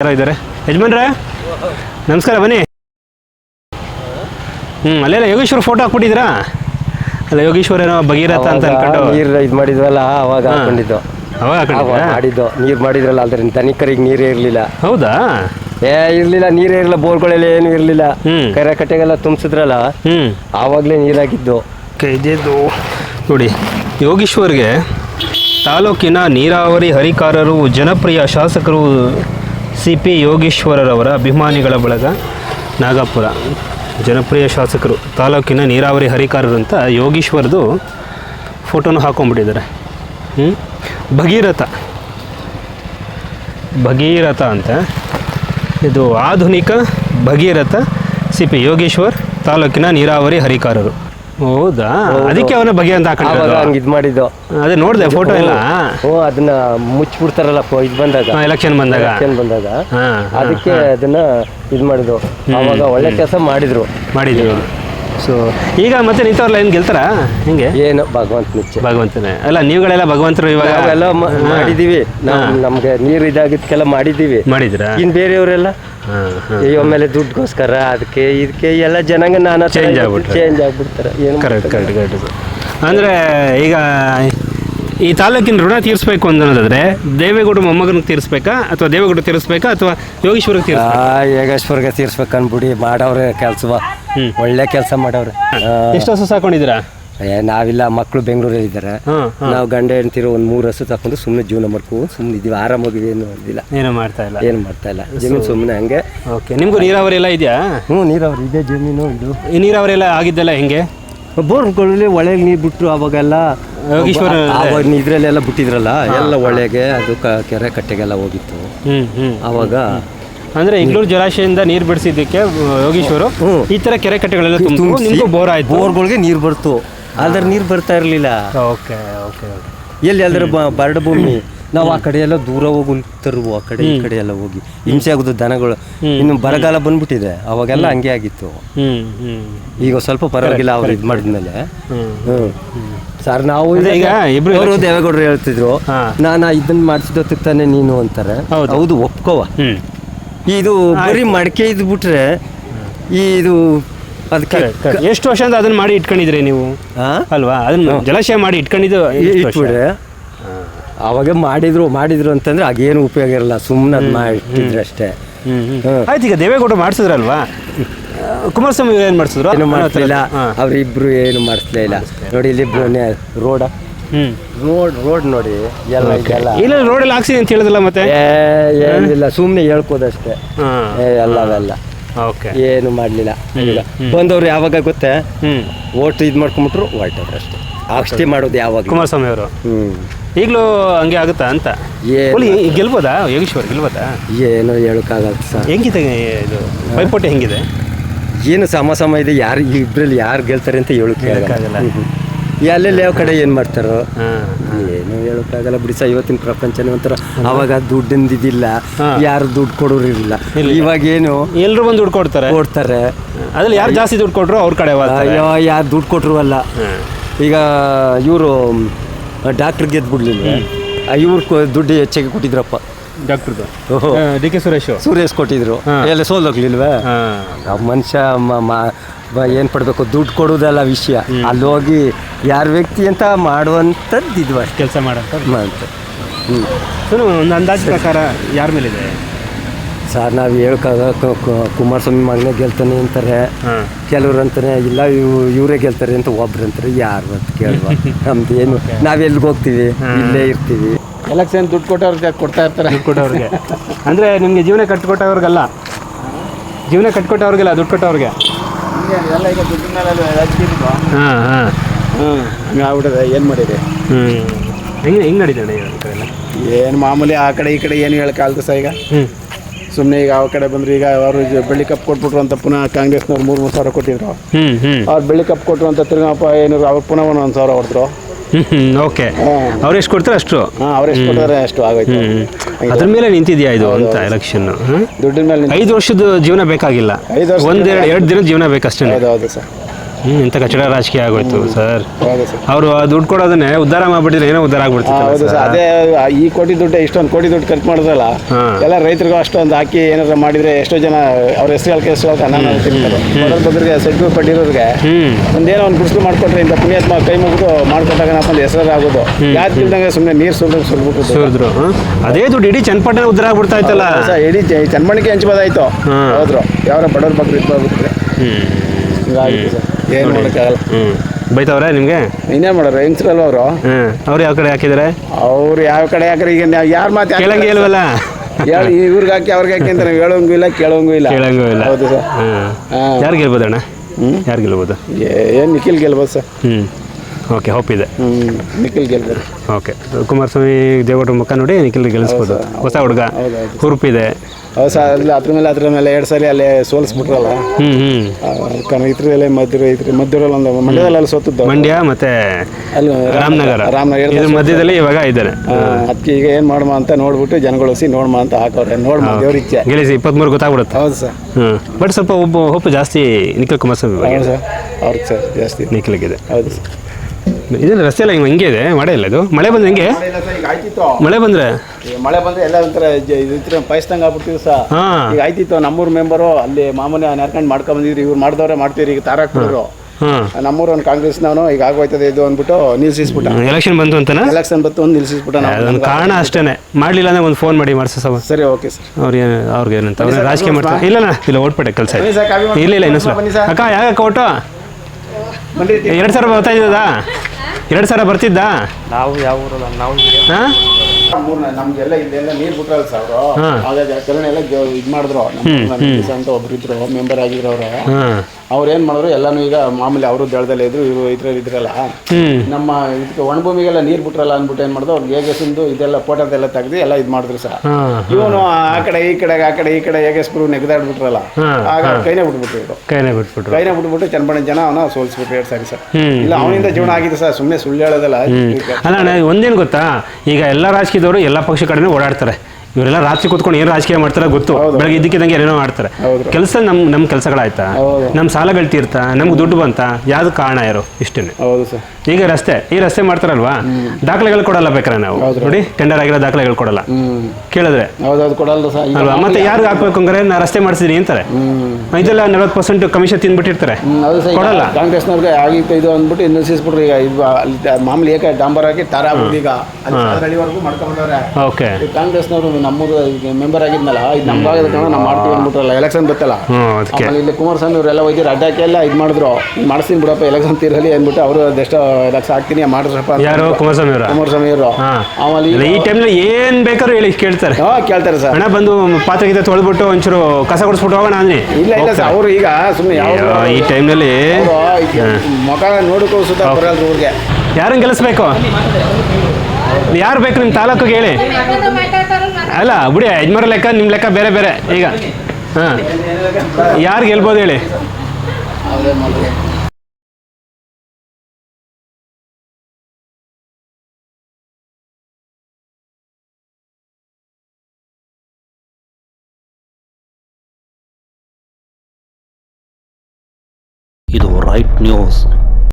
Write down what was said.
ಯಾರೋ ಇದ್ದಾರೆ? ಯಜಮಾನ್ರೆ? ನಮಸ್ಕಾರ ಬನ್ನಿ. ಹ್ಞೂ ಅಲ್ಲೆಲ್ಲ ಯೋಗೇಶ್ವರ ಫೋಟೋ ಹಾಕ್ಬಿಟ್ಟಿದ್ರಾ ಅಲ್ಲ ಯೋಗೇಶ್ವರ ಏನೋ ಭಗೀರಥ ಅಂತ ಅನ್ಕೊಂಡು. ನೀರು ಇದು ಮಾಡಿದ್ವಲ್ಲ ಅವಾಗ. ಹಾಕೊಂಡಿದ್ದು. ಅವಾಗ ಹಾಕೊಂಡಿದ್ರಾ ಮಾಡಿದ್ದು. ನೀರು ಮಾಡಿದ್ರಲ್ಲ ಅದ್ರ ತನಿಖರಿಗೆ ನೀರೇ ಇರಲಿಲ್ಲ. ಹೌದಾ? ಏ ಇರ್ಲಿಲ್ಲ ನೀರೇ ಇರಲಿಲ್ಲ ಬೋರ್ಗಳೆಲ್ಲ ಏನು ಇರ್ಲಿಲ್ಲ. ಹ್ಮ್. ಕೆರೆ ಕಟ್ಟೆಗೆಲ್ಲ ತುಂಬಿಸಿದ್ರಲ್ಲ ಹ್ಞೂ ಆವಾಗಲೇ ನೀರಾಗಿದ್ದು. ಓಕೆ ಇದೇದು ನೋಡಿ ಯೋಗೀಶ್ವರ್ಗೆ ತಾಲೂಕಿನ ನೀರಾವರಿ ಹರಿಕಾರರು ಜನಪ್ರಿಯ ಶಾಸಕರು ಸಿ ಪಿ ಯೋಗೀಶ್ವರರವರ ಅಭಿಮಾನಿಗಳ ಬಳಗ ನಾಗಪುರ. ಜನಪ್ರಿಯ ಶಾಸಕರು, ತಾಲೂಕಿನ ನೀರಾವರಿ ಹರಿಕಾರರು ಅಂತ ಯೋಗೀಶ್ವರದು ಫೋಟೋನ ಹಾಕೊಂಡ್ಬಿಟ್ಟಿದ್ದಾರೆ. ಹ್ಞೂ ಭಗೀರಥ. ಭಗೀರಥ ಅಂತ. ಇದು ಆಧುನಿಕ ಭಗೀರಥ ಸಿ ಪಿ ಯೋಗೇಶ್ವರ್ ತಾಲೂಕಿನ ನೀರಾವರಿ ಹರಿಕಾರರು. ಹೌದಾ? ಅದಕ್ಕೆ ಅವನ ಬಗೆ ಅಂತ ಆವಾಗ ಹಾಕೊಂಡಿರೋದು ಹಂಗೆ ಇದು ಮಾಡಿದ್ದು. ಅದೇ ನೋಡಿದೆ ಫೋಟೋ ಎಲ್ಲ? ಓ ಅದನ್ನ ಮುಚ್ಚಿಬಿಡ್ತಾರಲ್ಲ ಇದು ಬಂದಾಗ. ಎಲೆಕ್ಷನ್ ಬಂದಾಗ. election ಬಂದಾಗ. ಹಾ, ಹಾ, ಅದಕ್ಕೆ ಅದನ್ನ ಇದು ಮಾಡಿದ್ರು ಅವಾಗ ಒಳ್ಳೆ ಕೆಲಸ ಮಾಡಿದ್ರು. ಮಾಡಿದ್ರು. ಸೊ ಈಗ ಮತ್ತೆ ನಿಂತವ್ರಲ್ಲ ಏನು ಗೆಲ್ತಾರಾ? ಹಿಂಗೆ? ಏನು ಭಗವಂತ ನಿಚ್ಚೆ ಭಗವಂತನೇ. ಅಲ್ಲ ನೀವುಗಳೆಲ್ಲ ಭಗವಂತರು ಇವಾಗ ನಾವೆಲ್ಲ ಮ- ಮಾಡಿದೀವಿ. ನಾವು ನಮ್ಗೆ ನೀರು ಇದಾಗಿದ್ಕೆಲ್ಲ ಮಾಡಿದೀವಿ. ಮಾಡಿದ್ರಾ? ಇನ್ ಬೇರೆಯವರೆಲ್ಲ ಒಮ್ಮೆಲೆ ದುಡ್ಡುಗೋಸ್ಕರ ಅದಕ್ಕೆ ಇದಕ್ಕೆ ಎಲ್ಲ ಜನಾಂಗ ನಾನು ಚೇಂಜ್ ಆಗ್ಬಿಟ್ರೆ. ಚೇಂಜ್ ಆಗ್ಬಿಡ್ತಾರೆ. ಏನು ಕರೆಕ್ಟ್ ಕರೆಕ್ಟ್ ಕರೆಕ್ಟ್ ಅಂದರೆ ಈಗ ಈ ತಾಲೂಕಿನ ಋಣ ತೀರಿಸ್ಬೇಕು ಅನ್ನೋದಾದ್ರೆ ದೇವೇಗೌಡ ಮೊಮ್ಮಗನ ತೀರಿಸ್ಬೇಕಾ ಅಥವಾ ದೇವೇಗೌಡ ತೀರಿಸ್ಬೇಕಾ ಅಥವಾ ಯೋಗೇಶ್ವರ ತೀರ್ಸ ಆ ಯೋಗೇಶ್ವರ್ಗೆ ತೀರ್ಸ್ಬೇಕು ಅನ್ಬಿಡಿ ಮಾಡವ್ರೆ ಕೆಲಸವ ಒಳ್ಳೆ ಕೆಲಸ ಮಾಡವ್ರೆ. ಎಷ್ಟು ಹಸು ಸಾಕೊಂಡಿದ್ದೀರಾ? ಏ, ನಾವಿಲ್ಲ ಮಕ್ಕಳು ಬೆಂಗಳೂರಲ್ಲಿ ಇದ್ದಾರೆ ನಾವು ಗಂಡ ಹೆಂಡ್ತಿರೋ ಒಂದು ಮೂರು ಹಸು ತಕೊಂಡು ಸುಮ್ಮನೆ ಜೀವನ ಮಾಡ್ಕೊಂಡು ಸುಮ್ಮನೆ ಇದೀವಿ. ಆರಾಮಾಗಿ ಏನು ಅಂದಿಲ್ಲ ಏನೂ ಮಾಡ್ತಾ ಇಲ್ಲ. ಏನು ಮಾಡ್ತಾ ಇಲ್ಲ. ಜಮೀನು ಸುಮ್ಮನೆ ಹಂಗೆ. ಓಕೆ ನಿಮಗೂ ನೀರಾವರಿ ಎಲ್ಲ ಇದೆಯಾ? ಹ್ಞೂ ನೀರಾವರಿ ಇದೆ ಜಮೀನು ಇದು ಈ ನೀರಾವರಿ ಎಲ್ಲ ಆಗಿದ್ದೆಲ್ಲ ಹೆಂಗೆ? ಬೋರ್ಗಳಲ್ಲಿ ಒಳಗೆ ನೀರು ಬಿಟ್ಟರು ಅವಾಗೆಲ್ಲ ಯೋಗೀಶ್ವರ ಅವಾಗ ಇದರಲ್ಲೆಲ್ಲ ಬಿಟ್ಟಿದ್ರಲ್ಲ ಎಲ್ಲ ಒಳಗೆ ಅದು ಕ- ಕೆರೆ ಕಟ್ಟೆಗೆಲ್ಲ ಹೋಗಿತ್ತು. ಅವಾಗ ಅಂದ್ರೆ ಇಗ್ಲೂರು ಜಲಾಶಯದಿಂದ ನೀರು ಬಿಡಿಸಿದ್ದಕ್ಕೆ ಯೋಗೀಶ್ವರು. ಈ ತರ ಕೆರೆ ಕಟ್ಟೆಗಳೆಲ್ಲ ತುಂಬ ನಿಮಗೂ ಬೋರ್ ಆಯ್ತು. ಬೋರ್ಗಳಿಗೆ ನೀರು ಬರ್ತು. ಆದ್ರೆ ನೀರು ಬರ್ತಾ ಇರಲಿಲ್ಲ. ಓಕೆ ಓಕೆ ಎಲ್ಲಿ ಎಲ್ಲರ ಬರಡ ಭೂಮಿ? ನಾವು ಆ ಕಡೆ ಎಲ್ಲ ದೂರ ಹೋಗಿ ತರುವು ಆ ಕಡೆ ಈ ಕಡೆ ಎಲ್ಲ ಹೋಗಿ. ಹಿಂಸೆ ಆಗುದು ದನಗಳು. ಇನ್ನು ಬರಗಾಲ ಬಂದ್ಬಿಟ್ಟಿದೆ. ಅವಾಗೆಲ್ಲ ಹಂಗೆ ಆಗಿತ್ತು. ಈಗ ಸ್ವಲ್ಪ ಪರವಾಗಿಲ್ಲ ಅವ್ರು ಇದು ಮಾಡಿದ್ಮೇಲೆ. ಸರ್ ನಾವು ಈಗ ಇಬ್ರು ದೇವೇಗೌಡರು ಹೇಳ್ತಿದ್ರು. ನಾನು ಇದನ್ನ ಮಾಡಿಸಿದ ತಾನೆ ನೀನು ಅಂತಾರೆ. ಹೌದು. ಒಪ್ಕೋವಾ. ಒಪ್ಕೋವ ಇದು ಬರೀ ಮಡಿಕೆ ಇದ್ಬಿಟ್ರೆ ಈ ಇದು ಅದಕ್ಕೆ ಅಂತ ಎಷ್ಟು ವರ್ಷದಿಂದ ಅದನ್ನ ಮಾಡಿ ಇಟ್ಕೊಂಡಿದ್ರಿ ನೀವು? ಅಲ್ವಾ? ಅದನ್ನ ಜಲಾಶಯ ಮಾಡಿ ಇಟ್ಕೊಂಡಿದ್ದು ಎಷ್ಟು ವರ್ಷ? ಇಟ್ಬಿಡ್ರೆ. ಅವಾಗ ಮಾಡಿದ್ರು ಮಾಡಿದ್ರು ಅಂತಂದ್ರೆ ಆಗೇನು ಉಪಯೋಗ ಇರಲ್ಲ. ಸುಮ್ಮನೆ ಅದು ಮಾಡಿಟ್ಟಿದ್ರು ಅಷ್ಟೇ. ಹ್ಮ್ ಹ್ಮ್. ಹ್ಮ್. ಆಯ್ತು ಈಗ ದೇವೇಗೌಡ ಮಾಡಿಸಿದ್ರಲ್ವಾ? ಕುಮಾರಸ್ವಾಮಿ ಏನು ಮಾಡಿಸಿದ್ರು? ಏನು ಮಾಡಿಸ್ಲಿಲ್ಲ ಅವರಿಬ್ರು ಏನು ಮಾಡಿಸ್ಲೇ ಇಲ್ಲ. ನೋಡಿ ಇಲ್ಲಿ ರೋಡ. ಹ್ಮ್. ರೋಡ್ ರೋಡ್ ನೋಡಿ. ಎಲ್ಲ ಇದೆಲ್ಲ. ಇಲ್ಲ ರೋಡಲ್ಲಿ ಹಾಕ್ಸಿದೆ ಅಂತ ಹೇಳಿದ್ರಲ್ಲ ಮತ್ತೆ? ಏ, ಏನಿಲ್ಲ. ಸುಮ್ಮನೆ ಹೇಳ್ಕೋದಷ್ಟೇ. ಹಾ. ಏ, ಎಲ್ಲ ಅವೆಲ್ಲ ಏನು ಮಾಡಲಿಲ್ಲ. ಬಂದವರು ಯಾವಾಗ ಗೊತ್ತೇ? ಓಟ್ ಇದು ಮಾಡ್ಕೊಂಬಿಟ್ರು ಹೊರಟವ್ರು ಅಷ್ಟೇ. ಅಷ್ಟೇ ಮಾಡೋದು ಯಾವಾಗ ಕುಮಾರಸ್ವಾಮಿ ಅವರು? ಹ್ಮ್. ಈಗಲೂ ಹಂಗೆ ಆಗುತ್ತಾ ಅಂತ? ಗೆಲ್ಬೋದಾ? ಯೋಗೇಶ್ವರ್ ಗೆಲ್ಬೋದಾ? ಏನು ಹೇಳೋಕ್ಕಾಗಲ್ಲ ಸರ್. ಹೆಂಗಿದೆ ಇದು ಪೈಪೋಟಿ ಹೆಂಗಿದೆ? ಏನು ಸಮ ಸಮ ಇದೆ ಯಾರು ಇಬ್ರಲ್ಲಿ ಯಾರು ಗೆಲ್ತಾರೆ ಅಂತ ಹೇಳೋಕೆ ಹೇಳಕ್ಕಾಗಲ್ಲ. ಎಲ್ಲೆಲ್ಲಿ ಯಾವ ಕಡೆ ಏನು ಮಾಡ್ತಾರೋ? ಹಾಂ ಏನು ಹೇಳೋಕ್ಕಾಗಲ್ಲ ಬಿಡಿ ಸರ್ ಇವತ್ತಿನ ಪ್ರಪಂಚನೇ ಒಂಥರ ಅವಾಗ ದುಡ್ಡಿಂದ ಇದಿಲ್ಲ ಯಾರು ದುಡ್ಡು ಕೊಡೋರು ಇರಲಿಲ್ಲ ಇವಾಗ ಏನು? ಎಲ್ಲರೂ ಬಂದು ದುಡ್ಡು ಕೊಡ್ತಾರೆ. ಕೊಡ್ತಾರೆ. ಅದ್ರಲ್ಲಿ ಯಾರು ಜಾಸ್ತಿ ದುಡ್ಡು ಕೊಟ್ಟರು ಅವ್ರ ಕಡೆ ಯಾರು ದುಡ್ಡು ಕೊಟ್ಟರು ಅಲ್ಲ. ಈಗ ಇವರು ಡಾಕ್ಟ್ರ್ ಗೆದ್ದು ಬಿಡ್ಲಿಲ್ಲ ಇವ್ರು ದುಡ್ಡು ಹೆಚ್ಚಿಗೆ ಕೊಟ್ಟಿದ್ರಪ್ಪ. ಡಾಕ್ಟರ್ದು ಓಹೋ. D K Suresh. ಸುರೇಶ್ ಕೊಟ್ಟಿದ್ರು. ಎಲ್ಲ ಸೋಲ್ ಹಾಂ. ಆ ಮನುಷ್ಯ ಬ- ಏನ್ ಪಡ್ಬೇಕು? ದುಡ್ಡು ಕೊಡೋದಲ್ಲ ವಿಷಯ. ಅಲ್ಲಿ ಹೋಗಿ ಯಾರ ವ್ಯಕ್ತಿ ಅಂತ ಮಾಡುವಂಥದ್ದು ಇದು ಅಷ್ಟೇ. ಕೆಲಸ ಮಾಡಂತ ಅಂತ ಹ್ಞೂ ಸುನು ಒಂದು ಅಂದಾಜು ಪ್ರಕಾರ ಯಾರ ಮೇಲಿದೆ? ಸರ್ ನಾವು ಹೇಳ್ಕಾಗ ಕುಮಾರಸ್ವಾಮಿ ಮಗನೇ ಗೆಲ್ತಾನೆ ಅಂತಾರೆ. ಕೆಲವ್ರು ಅಂತಾರೆ ಇಲ್ಲ ಇವ್ ಇವರೇ ಗೆಲ್ತಾರೆ ಅಂತ ಒಬ್ರು ಅಂತಾರೆ ಯಾರು ಅಂತ ಕೇಳುವ. ನಮ್ದು ಏನು ನಾವು ಎಲ್ಲಿಗೆ ಹೋಗ್ತೀವಿ? ಇಲ್ಲೇ ಇರ್ತೀವಿ. ಎಲೆಕ್ಷನ್ ದುಡ್ಡು ಕೊಟ್ಟವ್ರಿಗೆ ಕೊಡ್ತಾ ಇರ್ತಾರೆ. ದುಡ್ಡು ಕೊಟ್ಟವ್ರಿಗೆ. ಅಂದರೆ ನಿಮಗೆ ಜೀವನ ಕಟ್ಕೊಟ್ಟವ್ರಿಗಲ್ಲ? ಜೀವನ ಕಟ್ಕೊಟ್ಟವ್ರಿಗೆಲ್ಲ ದುಡ್ಡು ಕೊಟ್ಟವ್ರಿಗೆ? ಹಾಂ ಹಾಂ. ಹಂಗೆ ಆಗ್ಬಿಟ್ಟಿದೆ. ಏನು ಮಾಡಿದೆ? ಹ್ಞೂ ಹೆಂಗೆ ಹೆಂಗೆ ನಡೀತಾನೆ ಈ ಕಡೆ ಎಲ್ಲ ಏನು ಮಾಮೂಲಿ ಆ ಕಡೆ ಈ ಕಡೆ ಏನು ಹೇಳಕ್ಕಾಗಲ್ಲ ಸಹ ಈಗ? ಹ್ಞೂ ಸುಮ್ಮನೆ ಈಗ ಆ ಕಡೆ ಬಂದ್ರೆ ಈಗ ಅವರು ಬೆಳ್ಳಿ ಕಪ್ ಕೊಟ್ಬಿಟ್ರು ಅಂತ ಪುನಃ ಕಾಂಗ್ರೆಸ್ನವ್ರು ಮೂರು ಮೂರು ಸಾವಿರ ಕೊಟ್ಟಿದ್ರು. ಹ್ಞೂ ಹ್ಞೂ ಅವ್ರು ಬೆಳ್ಳಿ ಕಪ್ ಕೊಟ್ಟರು ಅಂತ ತಿರುಗಪ್ಪ ಏನು ಅವ್ರು ಪುನಃ ಒಂದು ಒಂದು ಸಾವಿರ ಹೊಡೆದ್ರು ಓಕೆ ಹಾಂ. ಅವ್ರು ಎಷ್ಟು ಕೊಡ್ತಾರೆ ಅಷ್ಟು? ಹಾಂ ಅವ್ರು ಎಷ್ಟು ಕೊಟ್ಟಿದ್ರೆ ಅಷ್ಟು ಆಗೋಯ್ತು. ಅದ್ರ ಮೇಲೆ ನಿಂತಿದ್ಯಾ ಇದು ಅಂತ ಎಲೆಕ್ಷನ್ ದುಡ್ಡಿನ ಮೇಲೆ ಐದು ವರ್ಷದ ಜೀವನ ಬೇಕಾಗಿಲ್ಲ. ಐದು ವರ್ಷ ಒಂದೆರಡು ಎರಡು ದಿನ ಜೀವನ ಬೇಕಷ್ಟೇ ಹೌದು ಸರ್ ಹ್ಞೂ ಇಂಥ ಕಚಡ ರಾಜಕೀಯ ಆಗೋಯ್ತು ಸರ್. ಸರ್. ಅವರು ದುಡ್ಡು ಕೊಡೋದನ್ನೇ ಉದ್ಧಾರ ಮಾಡ್ಬಿಟ್ಟಿದ್ರೆ ಏನೋ ಉದ್ಧಾರ ಹೌದು ಸರ್. ಅದೇ ಈ ಕೋಟಿ ದುಡ್ಡು ಇಷ್ಟೊಂದು ಕೋಟಿ ದುಡ್ಡು ಖರ್ಚು ಮಾಡಿದ್ರಲ್ಲ ಹಾ. ಎಲ್ಲ ರೈತರಿಗೂ ಅಷ್ಟೊಂದು ಹಾಕಿ ಏನಾರ ಮಾಡಿದ್ರೆ ಎಷ್ಟೋ ಜನ ಅವ್ರ ಹೆಸರು ಹೇಳ್ಕೆ ಹೆಸರು ಹೇಳ್ಕೆ ಅನ್ನ ತಿಂತಾರೆ ಬದ್ರಿಗೆ ಸೆಟ್ಲು ಪಟ್ಟಿರೋರಿಗೆ ಒಂದೇನೋ ಒಂದು ಗುಡಿಸ್ಲು ಮಾಡ್ಕೊಟ್ರೆ ಇಂಥ ಪುಣ್ಯಾತ್ಮ ಕೈ ಮುಗಿದು ಮಾಡ್ಕೊಟ್ಟಾಗ ಒಂದು ಹೆಸರು ಆಗೋದು. ಯಾಕೆ ಇಲ್ದಂಗೆ ಸುಮ್ಮನೆ ನೀರು ಸುರಿದು ಸುರ್ಬಿಟ್ಟು ಸುರಿದ್ರು ಹ್ಮ್? ಅದೇ ದುಡ್ಡು ಇಡೀ ಚನ್ನಪಟ್ಟಣ ಉದ್ಧಾರ ಆಗ್ಬಿಡ್ತಾ ಇತ್ತಲ್ಲ. ಇಡೀ ಚ- ಚನ್ಮಣಿಕೆ ಹಂಚ್ಬೋದಾಯ್ತು ಹಾ. ಹೋದ್ರು. ಯಾರ ಬಡವ್ರ ಬಗ್ಗೆ ಇದು ಮಾಡ್ಬಿಟ್ರೆ. ಹ್ಞೂ ಹಿಂಗಾಗಿತ್ತು ಸರ್. ಏನು ಮಾಡೋಕ್ಕಾಗಲ್ಲ ಹ್ಞೂ ಬೈತವ್ರೆ ನಿಮಗೆ? ಇನ್ನೇ ಮಾಡೋರು ಹೆಂಗ್ಸ್ರಲ್ವ ಅವರು? ಹ್ಞೂ ಅವ್ರು ಯಾವ ಕಡೆ ಹಾಕಿದ್ದಾರೆ ಅವ್ರು ಯಾವ ಕಡೆ ಯಾಕ್ರೆ ಈಗ ಯಾರು ಮಾತು ಕೇಳಂಗೆ ಇಲ್ವಲ್ಲ ಹೇಳಿ ಇವ್ರಿಗೆ ಹಾಕಿ ಅವ್ರಿಗೆ ಹಾಕಿ ಅಂತ ನಾವು ಹೇಳೋಂಗೂ ಇಲ್ಲ ಕೇಳೋಂಗೂ ಇಲ್ಲ. ಕೇಳಂಗೂ ಇಲ್ಲ. ಹೌದು ಸರ್. ಹಾಂ ಹಾ. ಯಾರು ಗೆಲ್ಬೋದಣ್ಣ ಹ್ಞೂ ಯಾರು ಗೆಲ್ಬೋದು? ಏನು ನಿಖಿಲ್ ಗೆಲ್ಬೋದು ಸರ್. ಹ್ಞೂ ಓಕೆ ಹೋಪ್ ಇದೆ. ನಿಖಿಲ್ ಗೆಲ್ಬೋದು ಓಕೆ ಕುಮಾರಸ್ವಾಮಿ ದೇವಗೌಡ ಮುಖ ನೋಡಿ ನಿಖಿಲ್ ಗೆಲ್ಲಿಸ್ಬೋದು. ಹೊಸ ಹುಡುಗ. ಹುರುಪಿದೆ. ಹೊಸ ಅಲ್ಲಿ ಅದ್ರ ಮೇಲೆ ಅದ್ರ ಮೇಲೆ ಎರಡು ಸಾರಿ ಅಲ್ಲೇ ಸೋಲಿಸ್ಬಿಟ್ರಲ್ಲ? ಹ್ಞೂ ಹ್ಞೂ ಇದ್ರಲ್ಲೇ ಮಧ್ಯ ಇದ್ರ ಮಧ್ಯದಲ್ಲಿ ಒಂದು ಮಂಡ್ಯದಲ್ಲಿ ಅಲ್ಲಿ ಸೋತದ್ದು ಮಂಡ್ಯ ಮತ್ತೆ ಅಲ್ಲಿ ರಾಮನಗರ. ರಾಮನಗರ ಇದ್ರ ಮಧ್ಯದಲ್ಲಿ ಇವಾಗ ಇದ್ದಾರೆ. ಅದಕ್ಕೆ ಈಗ ಏನು ಮಾಡುವ ಅಂತ ನೋಡ್ಬಿಟ್ಟು ಜನಗಳು ಸಿ ನೋಡ್ಮ ಅಂತ ಹಾಕೋರೆ ನೋಡ್ಮ ದೇವ್ರ ಇಚ್ಛೆ. ಗೆಲ್ಲಿಸಿ ಇಪ್ಪತ್ತ್ಮೂರು ಗೊತ್ತಾಗ್ಬಿಡುತ್ತೆ. ಹೌದು ಸರ್. ಹ್ಞೂ ಬಟ್ ಸ್ವಲ್ಪ ಒಬ್ಬ ಹೋಪ್ ಜಾಸ್ತಿ ನಿಖಿಲ್ ಕುಮಾರ್ ಸ್ವಾಮಿ ಹೌದು ಸರ್. ಅವ್ರಿಗೆ ಸರ್ ಜಾಸ್ತಿ. ನಿಖಿಲ್ಗಿದೆ. ಹೌದು ಸರ್. ಇದೇನು ರಸ್ತೆ ಎಲ್ಲ ಹಿಂಗೆ ಇದೆ ಮಳೆ ಇಲ್ಲ ಇದು? ಮಳೆ ಬಂದ್ರೆ ಹೆಂಗೆ? ಈಗ ಆಯ್ತಿತ್ತು. ಮಳೆ ಬಂದ್ರೆ? ಈಗ ಮಳೆ ಬಂದ್ರೆ ಎಲ್ಲ ಒಂಥರ ಜ- ಇದ್ರ ಪಾಯಿಸ್ದಂಗೆ ಆಗ್ಬಿಡ್ತೀವಿ ಸರ್. ಹಾಂ. ಈಗ ಆಯ್ತಿತ್ತು ನಮ್ಮೂರ್ ಮೆಂಬರು ಅಲ್ಲಿ ಮಾಮೂಲಿ ನೆರ್ಕೊಂಡು ಮಾಡ್ಕೊಂಡ್ ಬಂದಿದ್ರು ಇವ್ರು ಮಾಡ್ದವ್ರೆ ಮಾಡ್ತೀರಿ ಈಗ ತಾರಾಕ್ ಬಿಡೋರು. ಹಾಂ. ನಮ್ಮೂರು ಒಂದು ಕಾಂಗ್ರೆಸ್ನವನು ಈಗ ಆಗೋಯ್ತದೆ ಇದು ಅಂದ್ಬಿಟ್ಟು ನಿಲ್ಸಿಸ್ಬಿಟ್ಟ. ಎಲೆಕ್ಷನ್ ಬಂತು ಅಂತನಾ? ಎಲೆಕ್ಷನ್ ಬಂತು ಒಂದು ನಿಲ್ಸಿಸ್ಬಿಟ್ಟ ನಾವು. ಅದೊಂದು ಕಾರಣ ಅಷ್ಟೇ ಮಾಡಲಿಲ್ಲ ಅಂದ್ರೆ ಒಂದು ಫೋನ್ ಮಾಡಿ ಮಾಡ್ಸೋ ಸವ ಸರಿ ಓಕೆ ಸರ್. ಅವ್ರಿಗೆ ಅವ್ರಿಗೆ ಏನಂತ ರಾಜಕೀಯ ಮಾಡ್ತಾರೆ. ಇಲ್ಲ ಇಲ್ಲ ಪಡೆ ಕೆಲಸ ಬನ್ನಿ ಸರ್, ಕಾಫಿ ಮಾಡ್ಕೊಂಡು ಇಲ್ಲ ಇಲ್ಲ ಇನ್ನೊಂದು ಬನ್ನಿ ಸರ್. ಅಕ್ಕ ಯಾಕೆ ಓಟು ಎರಡು ಸಾವಿರ ಬರ್ತಾ ಇದ್ದದಾ? ಎರಡು ಸಾವಿರ ಬರ್ತಿದ್ದಾ? ನಾವು ಯಾವ ಊರಲ್ಲ ನಾವು ಹಾಂ? ಮೂರ್ ನಮ್ಗೆಲ್ಲ ಇಲ್ಲೆಲ್ಲ ನೀರ್ ಬಿಟ್ರಲ್ಲ ಸರ್ ಅವರು. ಹಾಗಾಗಿ ಕೆಲವನ್ನ ಎಲ್ಲ ಇದು ಮಾಡಿದ್ರು. ಅಂತ ಒಬ್ರು ಇದ್ರು ಮೆಂಬರ್ ಆಗಿದ್ರು ಅವರು. ಏನ್ ಮಾಡಿದ್ರು ಎಲ್ಲಾನು ಈಗ ಮಾಮೂಲಿ ಅವರು ದಳದಲ್ಲಿ ಇದ್ರು ಇವ್ರು ಇದ್ರಲ್ಲಿ ಇದ್ರಲ್ಲ. ನಮ್ಮ ಇದಕ್ಕೆ ಒಣಭೂಮಿಗೆಲ್ಲ ನೀರ್ ಬಿಟ್ರಲ್ಲ ಅಂದ್ಬಿಟ್ಟು ಏನ್ ಮಾಡಿದ್ರು ಅವ್ರಿಗೆ ಹೇಗೆಸಿಂದು ಇದೆಲ್ಲ ಫೋಟೋದೆಲ್ಲ ತೆಗ್ದು ಎಲ್ಲ ಇದು ಮಾಡಿದ್ರು ಸರ್ ಇವನು ಆ ಕಡೆ ಈ ಕಡೆ ಆ ಕಡೆ ಈ ಕಡೆ ಹೇಗೆಸ್ಬಿರು ನೆಗದಾಡ್ಬಿಟ್ರಲ್ಲ ಬಿಟ್ರಲ್ಲ ಆಗ ಕೈನೇ ಬಿಟ್ಬಿಟ್ರು ಇವರು. ಕೈನೇ ಬಿಟ್ಬಿಟ್ರು. ಕೈನೇ ಬಿಟ್ಬಿಟ್ಟು ಚನ್ನಬಣ್ಣ ಜನ ಅವನ ಸೋಲ್ಸ್ಬಿಟ್ರು ಎರಡು ಸಾರಿ ಸರ್ ಇಲ್ಲ ಅವನಿಂದ ಜೀವನ ಆಗಿದೆ ಸರ್ ಸುಮ್ಮನೆ ಸುಳ್ಳು ಹೇಳೋದಲ್ಲ. ಅಲ್ಲ ಒಂದೇನು ಗೊತ್ತಾ? ಈಗ ಎಲ್ಲ ರಾಜಕೀಯದವರು ಎಲ್ಲ ಪಕ್ಷ ಕಡೆನೂ ಓಡಾಡ್ತಾರೆ. ಇವರೆಲ್ಲ ರಾತ್ರಿ ಕೂತ್ಕೊಂಡು ಏನು ರಾಜಕೀಯ ಮಾಡ್ತಾರ ಗೊತ್ತು. ಬೆಳಗ್ಗೆ ಇದಕ್ಕಿದಂಗೆ ಏನೇನೋ ಮಾಡ್ತಾರೆ. ಕೆಲಸ ನಮ್ಮ ನಮ್ಮ ಕೆಲಸಗಳಾಯ್ತಾ. ನಮ್ಮ ಸಾಲಗಳು ತೀರ್ತಾ ನಮ್ಗೆ ದುಡ್ಡು ಬಂತ? ಯಾವ್ದು ಕಾರಣ ಇರೋ ಇಷ್ಟೇ ಹೌದು ಸರ್. ಈಗ ರಸ್ತೆ ಈ ರಸ್ತೆ ಮಾಡ್ತಾರಲ್ವಾ? ದಾಖಲೆಗಳು ಕೊಡಲ್ಲ ಬೇಕಾರೆ ನಾವು. ನೋಡಿ ಟೆಂಡರ್ ಆಗಿರೋ ದಾಖಲೆಗಳು ಕೊಡಲ್ಲ. ಕೇಳಿದ್ರೆ? ಅಲ್ವಾ? ಮತ್ತೆ ಯಾರು ಹಾಕ್ಬೇಕು ಅಂದ್ರೆ ನಾ ರಸ್ತೆ ಮಾಡಿಸಿದ್ರಿ ಅಂತಾರೆ. ಇದೆಲ್ಲ ನಲ್ವತ್ತು ಪರ್ಸೆಂಟ್ ಕಮಿಷನ್ ತಿಂದ್ಬಿಟ್ಟಿರ್ತಾರೆ. ಕೊಡಲ್ಲ. ಕಾಂಗ್ರೆಸ್ನವ್ರಿಗೆ ಆಗಿತ್ತು ಇದು ಅಂದ್ಬಿಟ್ಟು ಇನ್ನು ಈಗ ಮಾಮೂಲಿ ಏಕ ಡಾಂಬರ್ ಹಾಕಿ ತಾರ ಈಗ ಓಕೆ. ಕಾಂಗ್ರೆಸ್ನವರು ನಮ್ಮೂರು ಮೆಂಬರ್ ಆಗಿದ್ನಲ್ಲ ಇದು ನಮ್ಮ ಭಾಗದ ಕಣ ನಾವು ಮಾಡ್ತೀವಿ ಅಂದ್ಬಿಟ್ರಲ್ಲ ಎಲೆಕ್ಷನ್ ಬತ್ತಲ್ಲ ಅದಕ್ಕೆ. ಆಮೇಲೆ ಇಲ್ಲಿ ಕುಮಾರಸ್ವಾಮಿ ಅವರೆಲ್ಲ ಹೋಗಿ ಅಡ್ಡಾಕಿ ಎಲ್ಲ ಇದು ಮಾಡಿದ್ರು. ಮಾಡಿಸ್ತೀನಿ ಬಿಡಪ್ಪ ಎಲೆಕ್ಷನ್ ತೀರಲಿ ಅಂದ್ಬಿಟ್ಟು ಅವರು ಅದೆಷ್ಟೋ ಲಕ್ಷ ಹಾಕ್ತೀನಿ ಮಾಡ್ರಪ್ಪ ಅಂತ ಯಾರು? ಕುಮಾರಸ್ವಾಮಿ ಅವರ? ಕುಮಾರಸ್ವಾಮಿ ಅವರು. ಹಾಂ. ಆಮೇಲೆ ಈ ಟೈಮ್ನಲ್ಲಿ ಏನು ಬೇಕಾದ್ರೂ ಹೇಳಿ ಕೇಳ್ತಾರೆ. ಹಾ ಕೇಳ್ತಾರೆ ಸರ್. ಹಣ ಬಂದು ಪಾತ್ರೆ ಗೀತೆ ತೊಳೆದ್ಬಿಟ್ಟು ಒಂಚೂರು ಕಸ ಕೊಡಿಸ್ಬಿಟ್ಟು ಹೋಗೋಣ ಅಂದ್ರೆ. ಇಲ್ಲ ಇಲ್ಲ ಸರ್ ಅವರು ಈಗ ಸುಮ್ಮನೆ ಯಾವ ಈ ಟೈಮ್ನಲ್ಲಿ ಮುಖ ನೋಡಕ್ಕೂ ಸುತ್ತ ಬರಲ್ಲ ಊರಿಗೆ ಯಾರನ್ನ ಗೆಲ್ಲಿಸ್ಬೇಕು? ಯಾರು ಬೇಕು ನಿಮ್ಮ ತಾಲೂಕಿಗೆ ಹೇಳಿ. ಅಲ್ಲ, ಬಿಡಿ ಯಜಮಾರ ಲೆಕ್ಕ ನಿಮ್ಮ ಲೆಕ್ಕ ಬೇರೆ ಬೇರೆ. ಈಗ, ಹಾಂ. ಯಾರು ಗೆಲ್ಬೋದು ಹೇಳಿ? ಇದು ರೈಟ್ ನ್ಯೂಸ್